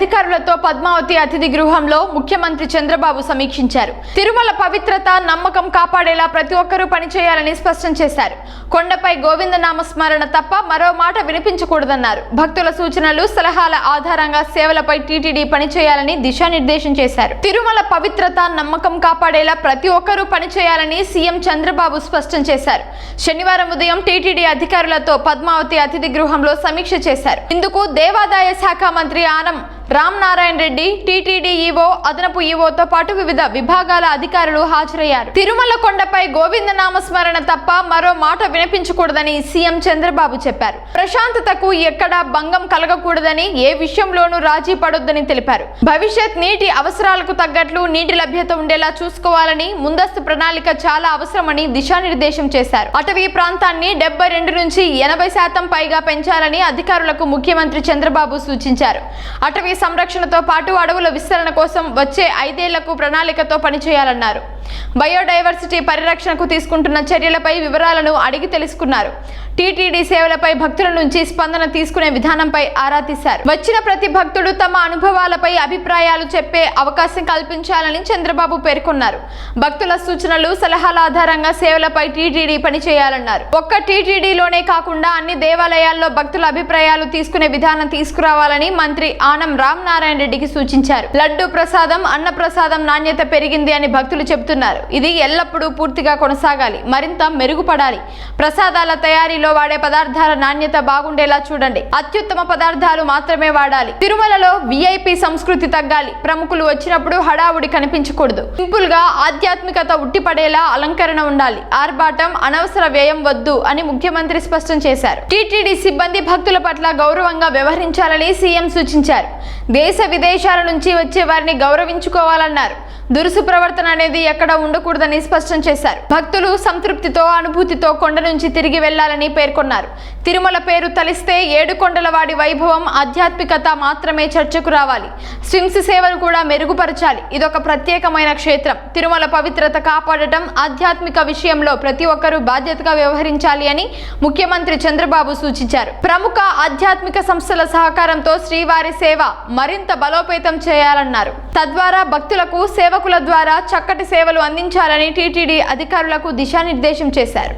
అధికారులతో పద్మావతి అతిథి గృహంలో ముఖ్యమంత్రి చంద్రబాబు సమీక్షించారు. తిరుమల పవిత్రత నమ్మకం కాపాడేలా ప్రతి ఒక్కరూ పనిచేయాలని స్పష్టం చేశారు. కొండపై గోవింద నామస్మరణ తప్ప మరో మాట వినిపించకూడదన్నారు. భక్తుల సూచనలు సలహాల ఆధారంగా సేవలపై టీటీడీ పనిచేయాలని దిశానిర్దేశం చేశారు. తిరుమల పవిత్రత నమ్మకం కాపాడేలా ప్రతి ఒక్కరూ పనిచేయాలని సీఎం చంద్రబాబు స్పష్టం చేశారు. శనివారం ఉదయం టీటీడీ అధికారులతో పద్మావతి అతిథి గృహంలో సమీక్ష చేశారు. ఇందుకు దేవాదాయ శాఖ మంత్రి ఆనం రామ్ నారాయణ రెడ్డి టీటీడీ ఈవో అదనపు ఈవోతో పాటు వివిధ విభాగాల అధికారులు హాజరయ్యారు. తిరుమల కొండపై గోవింద నామస్మరణ తప్ప మరో మాట వినిపించకూడదని సీఎం చంద్రబాబు చెప్పారు. ప్రశాంతతకు ఎక్కడా భంగం కలగకూడదని ఏ విషయంలోనూ రాజీ పడొద్దని తెలిపారు. భవిష్యత్ నీటి అవసరాలకు తగ్గట్లు నీటి లభ్యత ఉండేలా చూసుకోవాలని ముందస్తు ప్రణాళిక చాలా అవసరమని దిశానిర్దేశం చేశారు. అటవీ ప్రాంతాన్ని డెబ్బై రెండు నుంచి ఎనభై శాతం పైగా పెంచాలని అధికారులకు ముఖ్యమంత్రి చంద్రబాబు సూచించారు. అటవీ సంరక్షణతో పాటు అడవుల విస్తరణ కోసం వచ్చే ఐదేళ్ళకు ప్రణాళికతో పనిచేయాలన్నారు. బయోడైవర్సిటీ పరిరక్షణకు తీసుకుంటున్న చర్యలపై వివరాలను అడిగి తెలుసుకున్నారు. టీటీడీ సేవలపై భక్తుల నుంచి స్పందన తీసుకునే విధానంపై ఆరా తీశారు. వచ్చిన ప్రతి భక్తుడు తమ అనుభవాలపై అభిప్రాయాలు చెప్పే అవకాశం కల్పించాలని చంద్రబాబు పేర్కొన్నారు. భక్తుల సూచనలు సలహాల ఆధారంగా సేవలపై టీటీడీ పనిచేయాలన్నారు. ఒక్క టీటీడీలోనే కాకుండా అన్ని దేవాలయాల్లో భక్తుల అభిప్రాయాలు తీసుకునే విధానం తీసుకురావాలని మంత్రి ఆనం రామ్ నారాయణ రెడ్డికి సూచించారు. లడ్డు ప్రసాదం అన్న ప్రసాదం నాణ్యత పెరిగింది అని భక్తులు చెబుతున్నారు. ఇది ఎల్లప్పుడూ పూర్తిగా కొనసాగాలి మరింత మెరుగుపడాలి. ప్రసాదాల తయారీలో వాడే పదార్థాల నాణ్యత బాగుండేలా చూడండి. అత్యుత్తమ పదార్థాలు మాత్రమే వాడాలి. తిరుమలలో విఐపి సంస్కృతి తగ్గాలి. ప్రముఖులు వచ్చినప్పుడు హడావుడి కనిపించకూడదు. సింపుల్గా ఆధ్యాత్మికత ఉట్టిపడేలా అలంకరణ ఉండాలి. ఆర్భాటం అనవసర వ్యయం వద్దు అని ముఖ్యమంత్రి స్పష్టం చేశారు. టీటీడీ సిబ్బంది భక్తుల పట్ల గౌరవంగా వ్యవహరించాలని సీఎం సూచించారు. దేశ విదేశాల నుంచి వచ్చే వారిని గౌరవించుకోవాలన్నారు. దురుసు ప్రవర్తన అనేది ఎక్కడ ఉండకూడదని స్పష్టం చేశారు. భక్తులు సంతృప్తితో అనుభూతితో కొండ నుంచి తిరిగి వెళ్ళాలని పేర్కొన్నారు. తిరుమల పేరు తలిస్తే ఏడు కొండల వాడి వైభవం ఆధ్యాత్మికత మాత్రమే చర్చకు రావాలి. స్విమ్స్ సేవలు కూడా మెరుగుపరచాలి. ఇదొక ప్రత్యేకమైన క్షేత్రం. తిరుమల పవిత్రత కాపాడటం ఆధ్యాత్మిక విషయంలో ప్రతి ఒక్కరూ బాధ్యతగా వ్యవహరించాలి అని ముఖ్యమంత్రి చంద్రబాబు సూచించారు. ప్రముఖ ఆధ్యాత్మిక సంస్థల సహకారంతో శ్రీవారి సేవ మరింత బలోపేతం చేయాలన్నారు. తద్వారా భక్తులకు సేవకుల ద్వారా చక్కటి సేవలు అందించాలని టీటీడీ అధికారులకు దిశానిర్దేశం చేశారు.